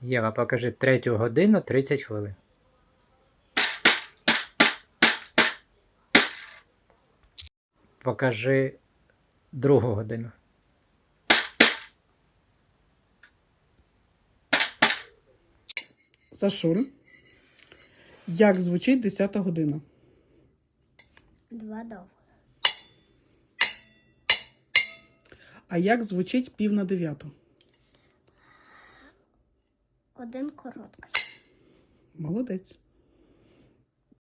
Єва, покажи третю годину 30 хвилин. Покажи другу годину. Сашуль. Як звучить 10 година? Два довго. А як звучить пів на дев'яту? Один короткий. Молодець.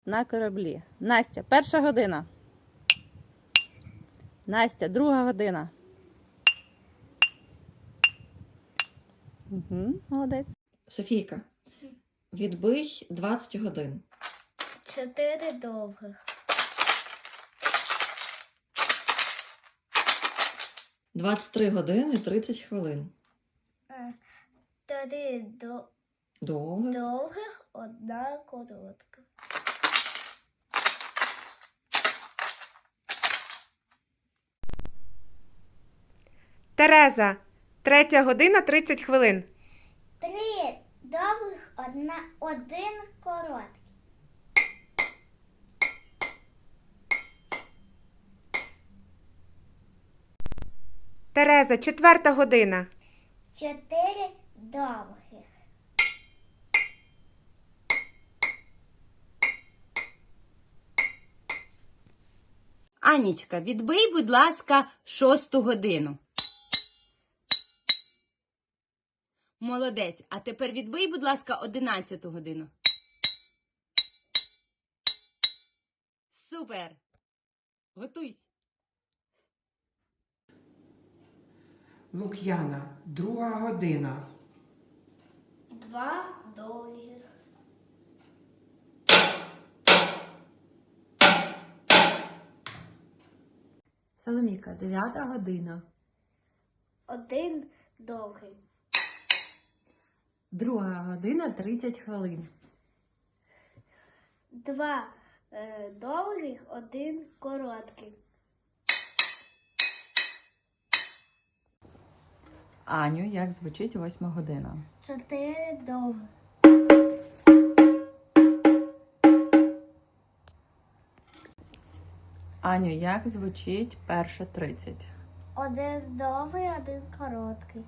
на кораблі. Настя, перша година. Настя, друга година. Угу, молодець. Софійка, відбий 20 годин. Чотири довгих. 23 години 30 хвилин. Три до... Довго. довгих, одна коротка. Тереза, третя година 30 хвилин. Три довгих, одна, один короткий. Тереза, четверта година. Чотири довгих. Анічка, відбий, будь ласка, шосту годину. Молодець. А тепер відбий, будь ласка, одинадцяту годину. Супер. Готуйся. Лук'яна, друга година. Два довгих. Соломіка, 9 година. Один довгий. Друга година 30 хвилин. Два е, довгих, один короткий. Аню, як звучить восьма година? Чотири довго. Аню, як звучить перша 30? Один довгий, один короткий.